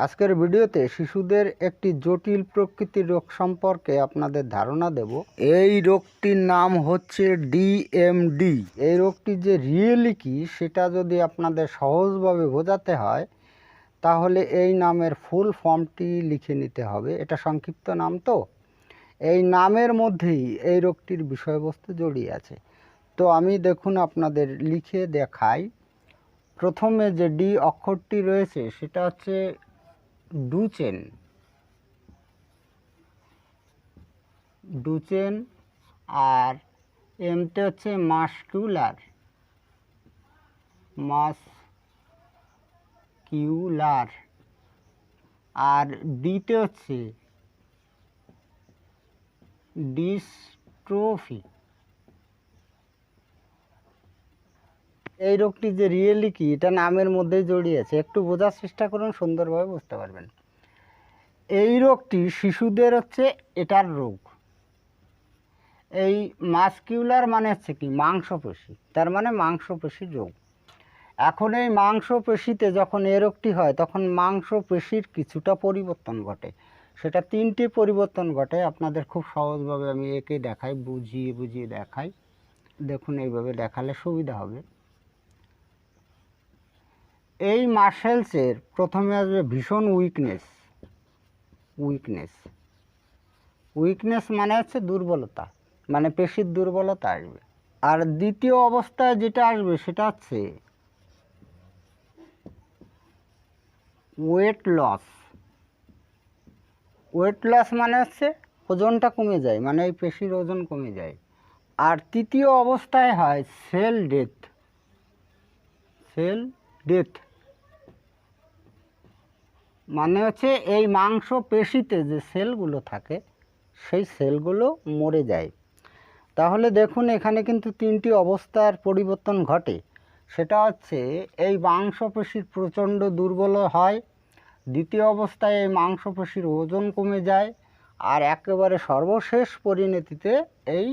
আজকের ভিডিওতে শিশুদের একটি জটিল প্রকৃতির রোগ সম্পর্কে আপনাদের ধারণা দেব। এই রোগটির নাম হচ্ছে ডিএমডি এই রোগটি যে রিয়েলি কি, সেটা যদি আপনাদের সহজভাবে বোঝাতে হয়, তাহলে এই নামের ফুল ফর্মটি লিখে নিতে হবে। এটা সংক্ষিপ্ত নাম তো। এই নামের মধ্যেই এই রোগটির বিষয়বস্তু জড়িয়ে আছে। তো আমি দেখুন আপনাদের লিখে দেখাই। প্রথমে যে ডি অক্ষরটি রয়েছে, সেটা হচ্ছে ডুচেন ডুচেন আর এমতে হচ্ছে মাসকিউলার। মাস কিউলার আর ডিতে হচ্ছে ডিস্ট্রোফি। এই রোগটি যে রিয়েলি কি, এটা নামের মধ্যেই জড়িয়ে আছে। একটু বোঝার চেষ্টা করুন, সুন্দরভাবে বুঝতে পারবেন। এই রোগটি শিশুদের হচ্ছে এটার রোগ। এই মাসকিউলার মানে হচ্ছে কি, মাংসপেশি। তার মানে মাংসপেশির রোগ। এখন এই মাংসপেশিতে যখন এ রোগটি হয়, তখন মাংসপেশির কিছুটা পরিবর্তন ঘটে। সেটা তিনটি পরিবর্তন ঘটে। আপনাদের খুব সহজভাবে আমি একে দেখাই, বুঝিয়ে বুঝিয়ে দেখাই। দেখুন, এইভাবে দেখালে সুবিধা হবে। এই মাসেলসের প্রথমে আসবে ভীষণ উইকনেস উইকনেস উইকনেস মানে হচ্ছে দুর্বলতা মানে পেশির দুর্বলতা আসবে। আর দ্বিতীয় অবস্থায় যেটা আসবে সেটা হচ্ছে ওয়েট লস ওয়েট লস মানে হচ্ছে ওজনটা কমে যায় মানে এই পেশির ওজন কমে যায়। আর তৃতীয় অবস্থায় হয় সেল ডেথ সেল ডেথ মানে হচ্ছে এই মাংস পেশিতে যে সেলগুলো থাকে, সেই সেলগুলো মরে যায়। তাহলে দেখুন এখানে কিন্তু তিনটি অবস্থার পরিবর্তন ঘটে। সেটা হচ্ছে এই মাংসপেশির প্রচণ্ড দুর্বল হয়, দ্বিতীয় অবস্থায় এই মাংসপেশির ওজন কমে যায়, আর একেবারে সর্বশেষ পরিণতিতে এই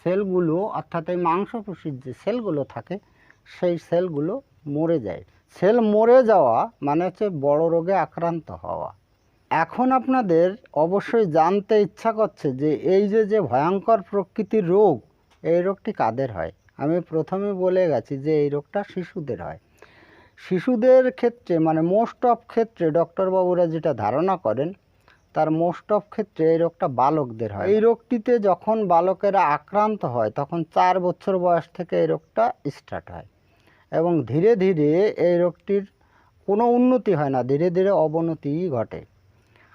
সেলগুলো, অর্থাৎ এই মাংসপেশির যে সেলগুলো থাকে, সেই সেলগুলো মরে যায়। সেল মরে যাওয়া মানে হচ্ছে বড় রোগে আক্রান্ত হওয়া। এখন আপনাদের অবশ্যই জানতে ইচ্ছা করছে যে এই যে যে ভয়ঙ্কর প্রকৃতির রোগ, এই রোগটি কাদের হয়? আমি প্রথমে বলে গেছি যে এই রোগটা শিশুদের হয়। শিশুদের ক্ষেত্রে মানে মোস্ট অফ ক্ষেত্রে ডক্টরবাবুরা যেটা ধারণা করেন, তার মোস্ট অফ ক্ষেত্রে এই রোগটা বালকদের হয়। এই রোগটিতে যখন বালকেরা আক্রান্ত হয়, তখন চার বছর বয়স থেকে এই রোগটা স্টার্ট হয়। এবং ধীরে ধীরে এই রোগটির কোনো উন্নতি হয় না, ধীরে ধীরে অবনতি ঘটে।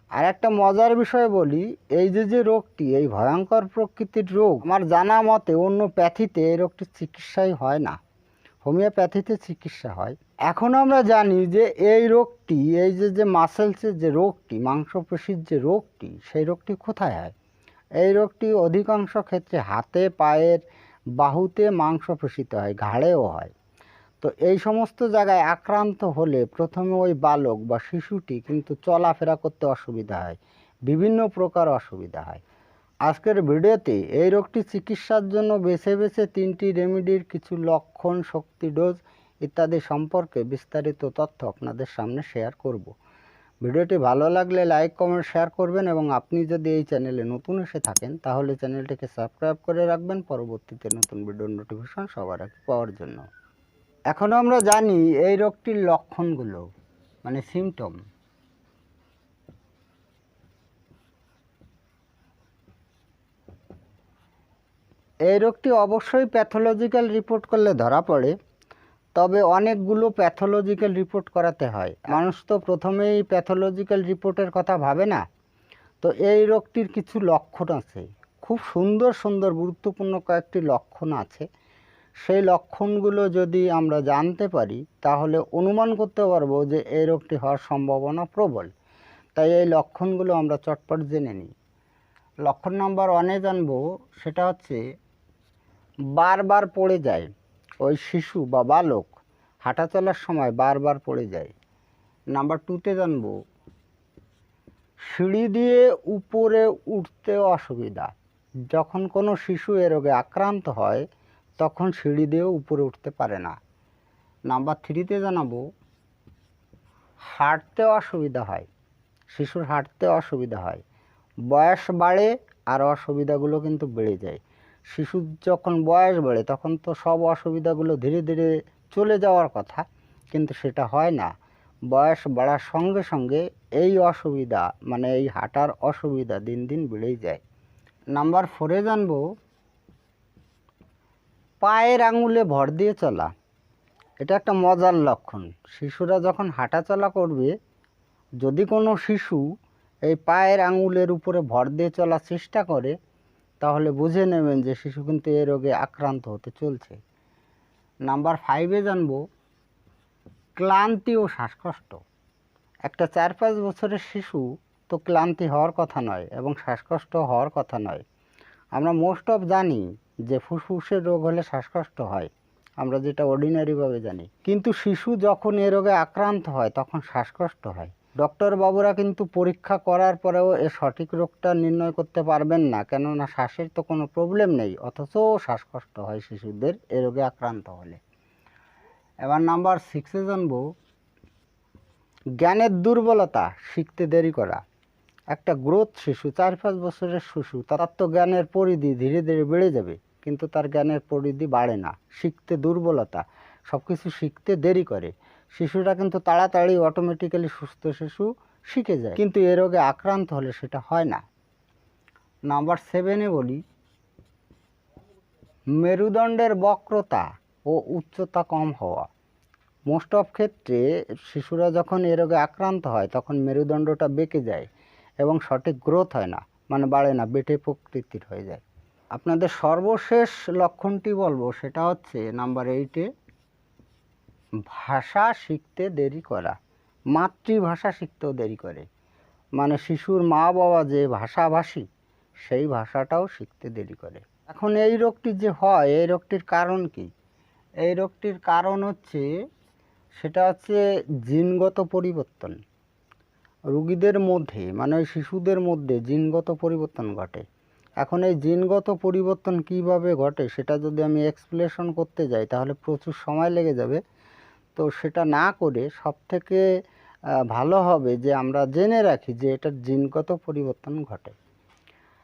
আর একটা মজার বিষয় বলি, এই যে যে রোগটি, এই ভয়ঙ্কর প্রকৃতির রোগ, আমার জানা মতে অন্য প্যাথিতে এই রোগটির চিকিৎসাই হয় না। হোমিওপ্যাথিতে চিকিৎসা হয়। এখন আমরা জানি যে এই রোগটি, এই যে যে মাসেলসের যে রোগটি, মাংসপেশির যে রোগটি, সেই রোগটি কোথায় হয়? এই রোগটি অধিকাংশ ক্ষেত্রে হাতে, পায়ের বাহুতে মাংসপেশিতে হয়, ঘাড়েও হয়। তো এই সমস্ত জায়গায় আক্রান্ত হলে প্রথমে ওই বালক বা শিশুটি কিন্তু চলাফেরা করতে অসুবিধা হয়, বিভিন্ন প্রকার অসুবিধা হয়। আজকের ভিডিওতে এই রোগটি চিকিৎসার জন্য বেছে বেছে তিনটি রেমেডির কিছু লক্ষণ, শক্তি, ডোজ ইত্যাদি সম্পর্কে বিস্তারিত তথ্য আপনাদের সামনে শেয়ার করব। ভিডিওটি ভালো লাগলে লাইক, কমেন্ট, শেয়ার করবেন এবং আপনি যদি এই চ্যানেলে নতুন এসে থাকেন তাহলে চ্যানেলটিকে সাবস্ক্রাইব করে রাখবেন। পরবর্তীতে নতুন ভিডিওর নোটিফিকেশন সবার আগে পাওয়ার জন্য। এখন আমরা জানি এই রোগটির লক্ষণগুলো মানে সিমটম এই রোগটি অবশ্যই প্যাথোলজিক্যাল রিপোর্ট করলে ধরা পড়ে, তবে অনেকগুলো প্যাথোলজিক্যাল রিপোর্ট করাতে হয়। মানুষ তো প্রথমেই প্যাথোলজিক্যাল রিপোর্টের কথা ভাবে না, তো এই রোগটির কিছু লক্ষণ আছে। খুব সুন্দর সুন্দর গুরুত্বপূর্ণ কয়েকটি লক্ষণ আছে। সেই লক্ষণগুলো যদি আমরা জানতে পারি, তাহলে অনুমান করতে পারব যে এই রোগটি হওয়ার সম্ভাবনা প্রবল। তাই এই লক্ষণগুলো আমরা চটপট জেনে নিই। লক্ষণ নাম্বার ওয়ানে জানব, সেটা হচ্ছে বারবার পড়ে যায় ওই শিশু বা বালক হাঁটা চলার সময় বারবার পড়ে যায়। নাম্বার টুতে জানব, সিঁড়ি দিয়ে উপরে উঠতে অসুবিধা। যখন কোনো শিশু এ রোগে আক্রান্ত হয় তখন সিঁড়ি দিয়েও উপরে উঠতে পারে না। নাম্বার থ্রিতে জানাব, হাঁটতে অসুবিধা হয়, শিশুর হাঁটতে অসুবিধা হয়। বয়স বাড়ে আর অসুবিধাগুলো কিন্তু বেড়ে যায়। শিশুর যখন বয়স বাড়ে, তখন তো সব অসুবিধাগুলো ধীরে ধীরে চলে যাওয়ার কথা, কিন্তু সেটা হয় না। বয়স বাড়ার সঙ্গে সঙ্গে এই অসুবিধা মানে এই হাঁটার অসুবিধা দিন দিন বেড়েই যায়। নাম্বার ফোরে জানব পায়ের আঙুলে ভর দিয়ে চলা। এটা একটা মজার লক্ষণ। শিশুরা যখন হাঁটাচলা করবে, যদি কোনো শিশু এই পায়ের আঙুলের উপরে ভর দিয়ে চলার চেষ্টা করে, তাহলে বুঝে নেবেন যে শিশু কিন্তু এ রোগে আক্রান্ত হতে চলছে। নাম্বার ফাইভে জানব, ক্লান্তি ও শ্বাসকষ্ট। একটা চার পাঁচ বছরের শিশু তো ক্লান্তি হওয়ার কথা নয় এবং শ্বাসকষ্ট হওয়ার কথা নয়। আমরা মোস্ট অফ জানি যে ফুসফুসের রোগ হলে শ্বাসকষ্ট হয়। আমরা যেটা অর্ডিনারিভাবে জানি। কিন্তু শিশু যখন এ রোগে আক্রান্ত হয়, তখন শ্বাসকষ্ট হয়। ডক্টর বাবুরা কিন্তু পরীক্ষা করার পরেও এ সঠিক রোগটা নির্ণয় করতে পারবেন না। কেননা শ্বাসের তো কোনো প্রবলেম নেই, অথচ শ্বাসকষ্ট হয় শিশুদের এ রোগে আক্রান্ত হলে। এবার নাম্বার সিক্সে জানব, জ্ঞানের দুর্বলতা শিখতে দেরি করা। একটা গ্রোথ শিশু, চার পাঁচ বছরের শিশু, তার তো জ্ঞানের পরিধি ধীরে ধীরে বেড়ে যাবে, কিন্তু তার জ্ঞানের পরিধি বাড়ে না। শিখতে দুর্বলতা সব কিছু শিখতে দেরি করে। শিশুরা কিন্তু তাড়াতাড়ি অটোমেটিক্যালি সুস্থ শিশু শিখে যায়, কিন্তু এ রোগে আক্রান্ত হলে সেটা হয় না। নাম্বার সেভেনে বলি, মেরুদণ্ডের বক্রতা ও উচ্চতা কম হওয়া। মোস্ট অফ ক্ষেত্রে শিশুরা যখন এ রোগে আক্রান্ত হয়, তখন মেরুদণ্ডটা বেঁকে যায়। এবং সঠিক গ্রোথ হয় না মানে বাড়ে না বেটে প্রকৃতির হয়ে যায়। আপনাদের সর্বশেষ লক্ষণটি বলব, সেটা হচ্ছে নাম্বার এইটে ভাষা শিখতে দেরি করা, মাতৃভাষা শিখতেও দেরি করে। মানে শিশুর মা বাবা যে ভাষাভাষী, সেই ভাষাটাও শিখতে দেরি করে। এখন এই রোগটি যে হয়, এই রোগটির কারণ কি? এই রোগটির কারণ হচ্ছে, সেটা হচ্ছে জিনগত পরিবর্তন। রুগীদের মধ্যে মানে ওই শিশুদের মধ্যে জিনগত পরিবর্তন ঘটে। এখন এই জিনগত পরিবর্তন কীভাবে ঘটে সেটা যদি আমি এক্সপ্লেশন করতে যাই, তাহলে প্রচুর সময় লেগে যাবে। তো সেটা না করে সব থেকে ভালো হবে যে আমরা জেনে রাখি যে এটার জিনগত পরিবর্তন ঘটে।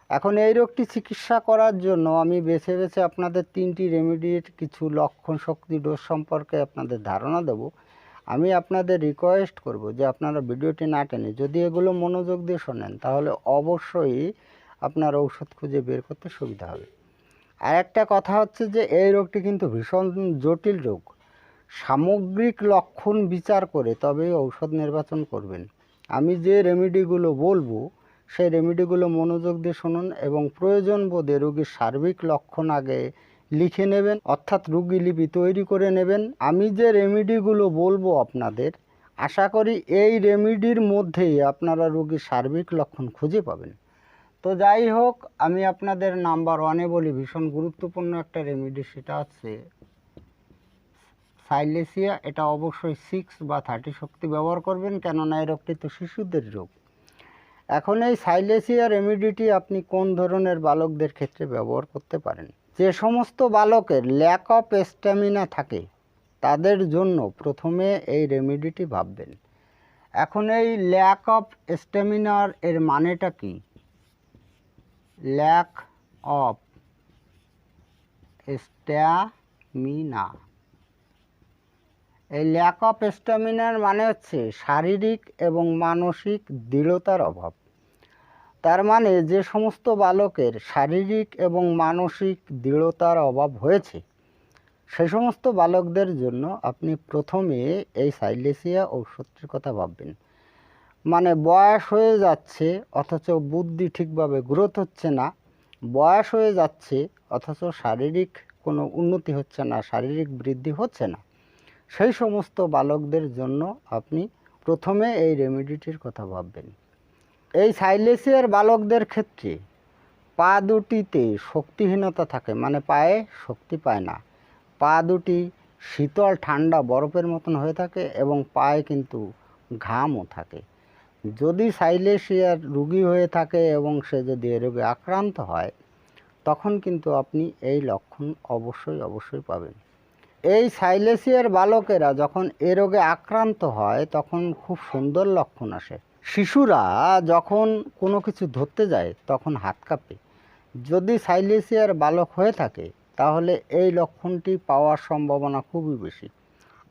এখন এই রোগটি চিকিৎসা করার জন্য আমি বেছে বেছে আপনাদের তিনটি রেমেডির কিছু লক্ষণ শক্তি ডোজ সম্পর্কে আপনাদের ধারণা দেব। আমি আপনাদের রিকোয়েস্ট করব যে আপনারা ভিডিওটি না টেনে, যদি এগুলো মনোযোগ দিয়ে শোনেন, তাহলে অবশ্যই আপনার ঔষধ খুঁজে বের করতে সুবিধা হবে। আর একটা কথা হচ্ছে যে, এই রোগটি কিন্তু ভীষণ জটিল রোগ। সামগ্রিক লক্ষণ বিচার করে তবে ঔষধ নির্বাচন করবেন। আমি যে রেমিডিগুলো বলব, সেই রেমিডিগুলো মনোযোগ দিয়ে শুনুন এবং প্রয়োজন বোধে রোগীর সার্বিক লক্ষণ আগে লিখে নেবেন, অর্থাৎ রুগী লিপি তৈরি করে নেবেন। আমি যে রেমিডিগুলো বলব আপনাদের, আশা করি এই রেমিডির মধ্যেই আপনারা রোগীর সার্বিক লক্ষণ খুঁজে পাবেন। তো যাই হোক, আমি আপনাদের নাম্বার ওয়ানে বলি, ভীষণ গুরুত্বপূর্ণ একটা রেমিডি, সেটা হচ্ছে সাইলেসিয়া। এটা অবশ্যই সিক্স বা থার্টি শক্তি ব্যবহার করবেন, কেননা এই রোগটি তো শিশুদের রোগ। এখন এই সাইলেসিয়া রেমিডিটি আপনি কোন ধরনের বালকদের ক্ষেত্রে ব্যবহার করতে পারেন? যে সমস্ত বালকের ল্যাক অফ স্ট্যামিনা থাকে, তাদের জন্য প্রথমে এই রেমিডিটি ভাববেন। এখন এই ল্যাক অফ স্ট্যামিনার এর মানেটা কি? ল্যাক অফ স্ট্যামিনা এই ল্যাক অফ স্ট্যামিনার মানে হচ্ছে শারীরিক এবং মানসিক দৃঢ়তার অভাব। তার মানে যে সমস্ত বালকের শারীরিক এবং মানসিক দৃঢ়তার অভাব হয়েছে সেই সমস্ত বালকদের জন্য আপনি প্রথমে এই সাইলেসিয়া ঔষধটির কথা ভাববেন। মানে বয়স হয়ে যাচ্ছে, অথচ বুদ্ধি ঠিকভাবে গ্রোথ হচ্ছে না। বয়স হয়ে যাচ্ছে, অথচ শারীরিক কোনো উন্নতি হচ্ছে না, শারীরিক বৃদ্ধি হচ্ছে না। সেই সমস্ত বালকদের জন্য আপনি প্রথমে এই রেমেডিটির কথা ভাববেন। এই সাইলেসিয়ার বালকদের ক্ষেত্রে পা দুটিতে শক্তিহীনতা থাকে মানে পায়ে শক্তি পায় না। পা দুটি শীতল, ঠান্ডা বরফের মতন হয়ে থাকে এবং পায়ে কিন্তু ঘামও থাকে। যদি সাইলেসিয়ার রুগী হয়ে থাকে এবং সে যদি এ রোগে আক্রান্ত হয়, তখন কিন্তু আপনি এই লক্ষণ অবশ্যই অবশ্যই পাবেন। এই সাইলেসিয়ার বালকেরা যখন এ রোগে আক্রান্ত হয়, তখন খুব সুন্দর লক্ষণ আসে। শিশুরা যখন কোনো কিছু ধরতে যায়, তখন হাত কাঁপে। যদি সাইলেসিয়ার বালক হয়ে থাকে, তাহলে এই লক্ষণটি পাওয়ার সম্ভাবনা খুবই বেশি।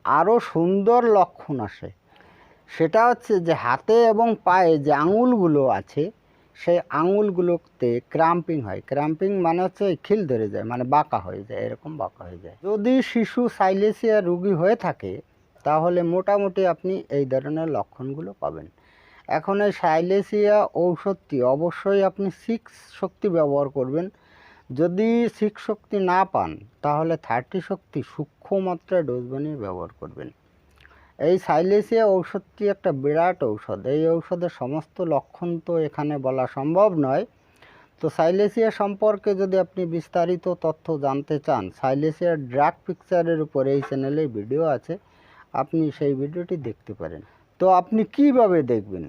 আরও সুন্দর লক্ষণ আসে। সেটা হচ্ছে যে হাতে এবং পায়ে যে আঙুলগুলো আছে, সেই আঙুলগুলোতে ক্রাম্পিং হয়। ক্রাম্পিং মানে হচ্ছে খিল ধরে যায় মানে বাঁকা হয়ে যায়, এরকম বাঁকা হয়ে যায়। যদি শিশু সাইলেসিয়া রুগী হয়ে থাকে, তাহলে মোটামুটি আপনি এই ধরনের লক্ষণগুলো পাবেন। এখন এই সাইলেসিয়া ঔষধটি অবশ্যই আপনি সিক্স শক্তি ব্যবহার করবেন। যদি সিক্স শক্তি না পান, তাহলে থার্টি শক্তি সূক্ষ্ম মাত্রায় ডোজ বানিয়ে ব্যবহার করবেন। এই সাইলেসিয়া ঔষধটি একটা বিরাট ঔষধ। এই ঔষধের সমস্ত লক্ষণ তো এখানে বলা সম্ভব নয়। তো সাইলেসিয়া সম্পর্কে যদি আপনি বিস্তারিত তথ্য জানতে চান সাইলেসিয়ার ড্রাগ পিকচারের উপর এই চ্যানেলে ভিডিও আছে, আপনি সেই ভিডিওটি দেখতে পারেন। তো আপনি কীভাবে দেখবেন?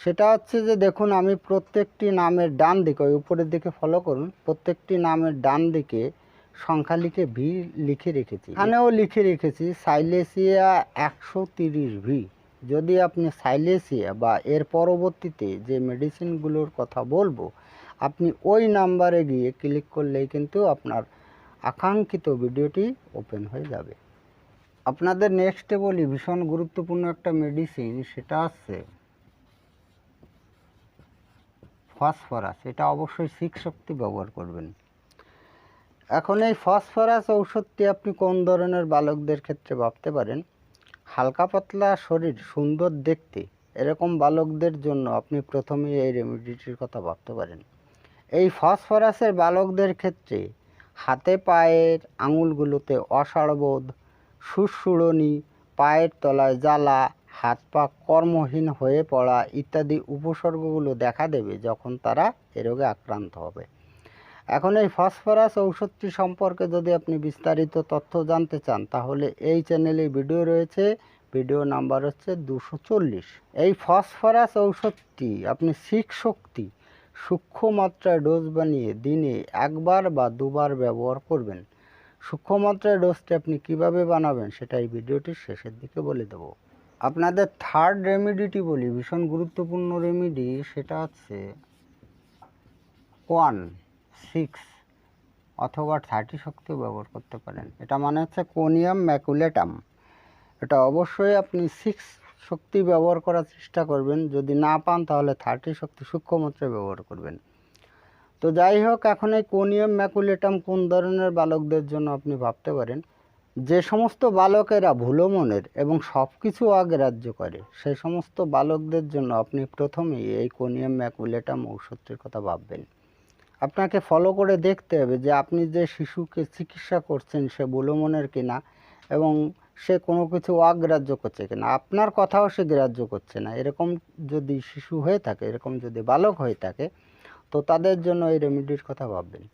সেটা হচ্ছে যে দেখুন, আমি প্রত্যেকটি নামের ডান দিকে, ওই উপরের দিকে ফলো করুন, প্রত্যেকটি নামের ডান দিকে সংখ্যা লিখে ভি লিখে রেখেছি। এখানেও লিখে রেখেছি সাইলেসিয়া একশো তিরিশ ভি যদি আপনি সাইলেসিয়া বা এর পরবর্তীতে যে মেডিসিনগুলোর কথা বলব, আপনি ওই নাম্বারে গিয়ে ক্লিক করলেই কিন্তু আপনার আকাঙ্ক্ষিত ভিডিওটি ওপেন হয়ে যাবে। আপনাদের নেক্সটে বলি, ভীষণ গুরুত্বপূর্ণ একটা মেডিসিন সেটা হচ্ছে ফসফরাস এটা অবশ্যই সিক্স শক্তি ব্যবহার করবেন। এখন এই ফসফরাস ঔষধটি আপনি কোন ধরনের বালকদের ক্ষেত্রে ভাবতে পারেন? হালকা পাতলা শরীর, সুন্দর দেখতে, এরকম বালকদের জন্য আপনি প্রথমেই এই রেমিডিটির কথা ভাবতে পারেন। এই ফসফরাসের বালকদের ক্ষেত্রে হাতে পায়ের আঙুলগুলোতে অসাড়বোধ সুরসুড়নি পায়ের তলায় জ্বালা, হাত পা কর্মহীন হয়ে পড়া ইত্যাদি উপসর্গগুলো দেখা দেবে যখন তারা এ রোগে আক্রান্ত হবে। এখন এই ফসফরাস ঔষধটি সম্পর্কে যদি আপনি বিস্তারিত তথ্য জানতে চান, তাহলে এই চ্যানেলে ভিডিও রয়েছে। ভিডিও নাম্বার হচ্ছে দুশো চল্লিশ। এই ফসফরাস ঔষধটি আপনি শিখ শক্তি, সূক্ষ্ম মাত্রায় ডোজ বানিয়ে দিনে একবার বা দুবার ব্যবহার করবেন। সূক্ষ্ম মাত্রায় ডোজটি আপনি কীভাবে বানাবেন সেটা এই ভিডিওটির শেষের দিকে বলে দেব। আপনাদের থার্ড রেমিডিটি বলি, ভীষণ গুরুত্বপূর্ণ রেমিডি সেটা হচ্ছে ওয়ান সিক্স অথবা থার্টি শক্তিও ব্যবহার করতে পারেন। এটা মানে হচ্ছে কোনিয়াম ম্যাকুলেটাম এটা অবশ্যই আপনি সিক্স শক্তি ব্যবহার করার চেষ্টা করবেন। যদি না পান তাহলে থার্টি শক্তি সূক্ষ্ম মাত্রায় ব্যবহার করবেন। তো যাই হোক, এখন এই কোনিয়াম ম্যাকুলেটাম কোন ধরনের বালকদের জন্য আপনি ভাবতে পারেন? যে সমস্ত বালকেরা ভুলো মনের এবং সব কিছু অগ্রাহ্য করে সেই সমস্ত বালকদের জন্য আপনি প্রথমেই এই কোনিয়াম ম্যাকুলেটাম ঔষধটির কথা ভাববেন। আপনাকে ফলো করে দেখতে হবে যে আপনি যে শিশুকে চিকিৎসা করছেন, সে ভুলো মনের কিনা এবং সে কোনো কিছু অগ্রাহ্য করছে কিনা। আপনার কথাও সে গ্রাহ্য করছে না। এরকম যদি শিশু হয়ে থাকে, এরকম যদি বালক হয়ে থাকে তো তাদের জন্য এই রেমিডির কথা ভাববেন।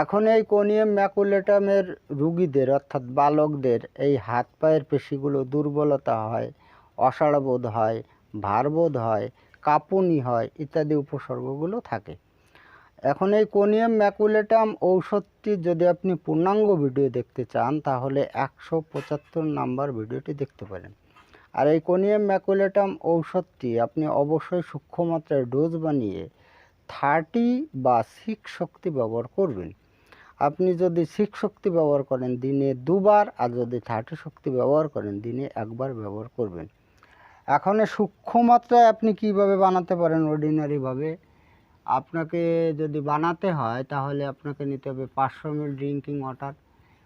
এখন এই কোনিয়াম ম্যাকুলেটামের রুগীদের, অর্থাৎ বালকদের, এই হাত পায়ের পেশিগুলো দুর্বলতা হয়, অসাড়বোধ হয়, ভারবোধ হয়, কাঁপুনি হয় ইত্যাদি উপসর্গগুলো থাকে। এখন এই কোনিয়াম ম্যাকুলেটাম ঔষধটি যদি আপনি পূর্ণাঙ্গ ভিডিও দেখতে চান, তাহলে একশো পঁচাত্তর নাম্বার ভিডিওটি দেখতে পারেন। আর এই কোনিয়াম ম্যাকুলেটাম ঔষধটি আপনি অবশ্যই সূক্ষ্ম মাত্রায় ডোজ বানিয়ে থার্টি বা সিক্স শক্তি ব্যবহার করবেন। আপনি যদি সিক্স শক্তি ব্যবহার করেন, দিনে দুবার, আর যদি থার্টি শক্তি ব্যবহার করেন, দিনে একবার ব্যবহার করবেন। এখন সূক্ষ্ম মাত্রায় আপনি কীভাবে বানাতে পারেন অর্ডিনারিভাবে আপনাকে যদি বানাতে হয়, তাহলে আপনাকে নিতে হবে পাঁচশো মিল ড্রিঙ্কিং ওয়াটার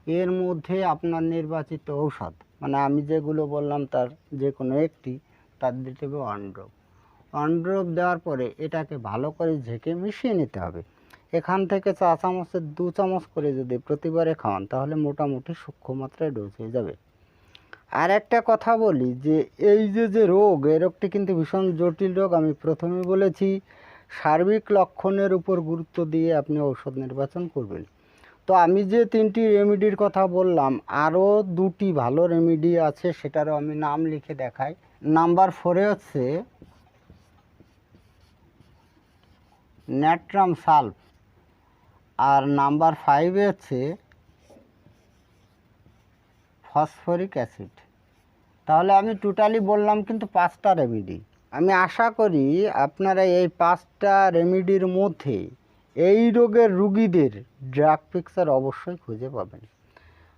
এর মধ্যে আপনার নির্বাচিত ঔষধ মানে আমি যেগুলো বললাম, তার যে কোনো একটি, তার দিতে হবে ওয়ান ড্রপ ওয়ান ড্রপ দেওয়ার পরে এটাকে ভালো করে ঝেঁকে মিশিয়ে নিতে হবে। এখান থেকে চা চামচের দু চামচ করে যদি প্রতিবারে খাওয়ান, তাহলে মোটামুটি সূক্ষ্ম মাত্রায় ডোজ হয়ে যাবে। আর একটা কথা বলি যে, এই যে যে রোগ, এই রোগটি কিন্তু ভীষণ জটিল রোগ, আমি প্রথমে বলেছি, সার্বিক লক্ষণের উপর গুরুত্ব দিয়ে আপনি ঔষধ নির্বাচন করবেন। তো আমি যে তিনটি রেমিডির কথা বললাম, আরও দুটি ভালো রেমিডি আছে, সেটারও আমি নাম লিখে দেখাই। নাম্বার ফোরে হচ্ছে ন্যাট্রাম সালফ আর নাম্বার ফাইভে হচ্ছে ফসফরিক অ্যাসিড। তাহলে আমি টোটালি বললাম কিন্তু পাঁচটা রেমিডি আমি আশা করি আপনারা এই পাঁচটা রেমিডির মধ্যে এই রোগের রুগীদের ড্রাগ পিকচার অবশ্যই খুঁজে পাবেন।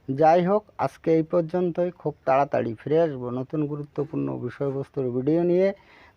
যাই হোক, আজকে এই পর্যন্তই। খুব তাড়াতাড়ি ফিরে আসব নতুন গুরুত্বপূর্ণ বিষয়বস্তুর ভিডিও নিয়ে।